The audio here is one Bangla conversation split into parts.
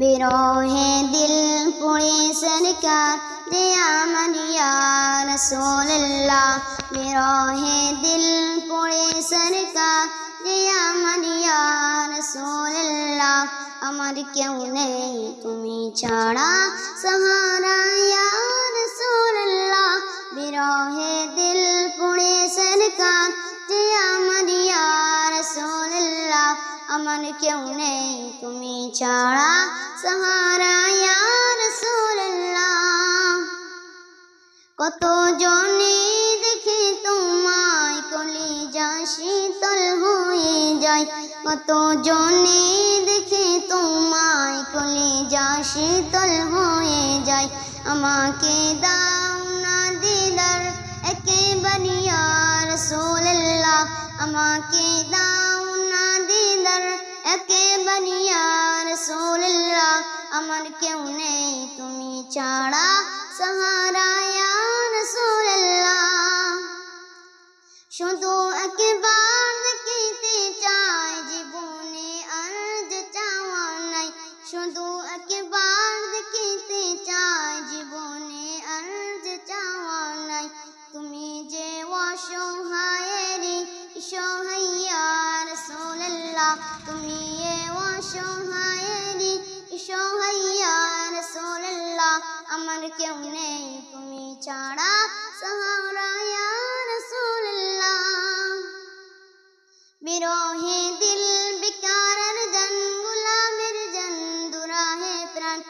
بروح دل پوری سرکار دیا من یا رسول اللہ بروح دل پوری سرکار دیا من یا رسول اللہ امر کیوں نہیں تمہیں چھاڑا؟ سہارا یا رسول اللہ بروح دل پوری سرکار কেউ নেই তুমি ছাড়া সাহারা ইয়া রসুল্লাহ কত জনে দেখে তোমায় কলি যা শীতল হয়ে যায় কত জনে দেখে তোমায় কলি যা শীতল হয়ে যায় আমাকে দাও না দিদার একেবারে ইয়া রাসূলুল্লাহ আমাকে দাও আমার কেউ নেই তুমি ছাড়া সাহারায় শুধু একবার کیوں نہیں تمہیں چاڑا؟ سہارا یا رسول اللہ۔ بروہ دل بکارر جن گلا مر جن دراہ پران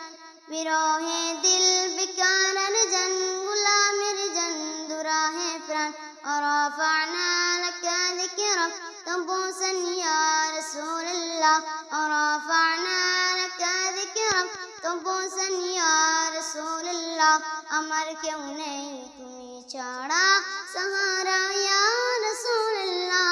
بروہ دل بکارر جن گلا مر جن دراہ پران اور آفعنا لکا ذکرک تبوسن یا رسول اللہ۔ اور آفعنا لکا ذکرک تبوسن আমার কেউ নেই তুমি ছাড়া সাহারা ইয়া রাসূলুল্লাহ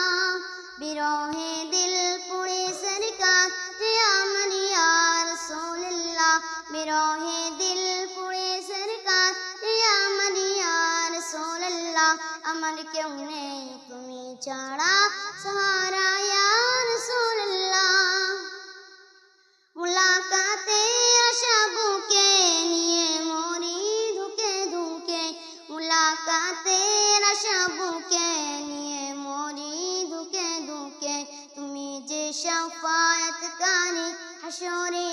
বিরহে দিল পুড়ে সরকার যে আমার ইয়া রাসূলুল্লাহ বিরহে দিল পুড়ে সরকার যে আমার ইয়া রাসূলুল্লাহ আমার কেউ নেই তুমি যে শাফায়াতকারী হাসরে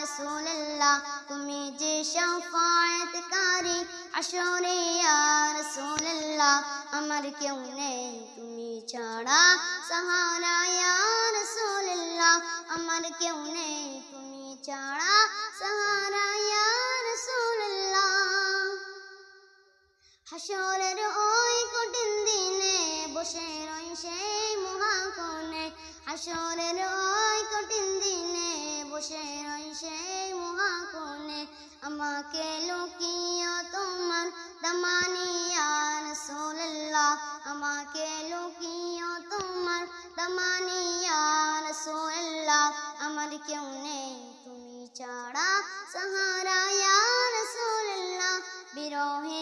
রাসূলুল্লাহ। তুমি যে শাফায়াতকারী হাসরে ইয়া রাসূলুল্লাহ। আমার কেউ নেই, তুমি ছাড়া সাহারা রাসূলুল্লাহ। আমার কেউ নেই, তুমি ছাড়া সাহারা রাসূলুল্লাহ। হাসরের ওই কঠিন দিনে বসে রই হাসরের ওই কঠিন দিনে, বসে রই সেই মহাকনে আমাকে লুকিয়ে তোমার দামানি আর রাসূলুল্লাহ, আমাকে লুকিয়ে তোমার দামানি আর রাসূলুল্লাহ। আমার কেউ নেই, তুমি ছাড়া সাহারা রাসূলুল্লাহ। বিরহে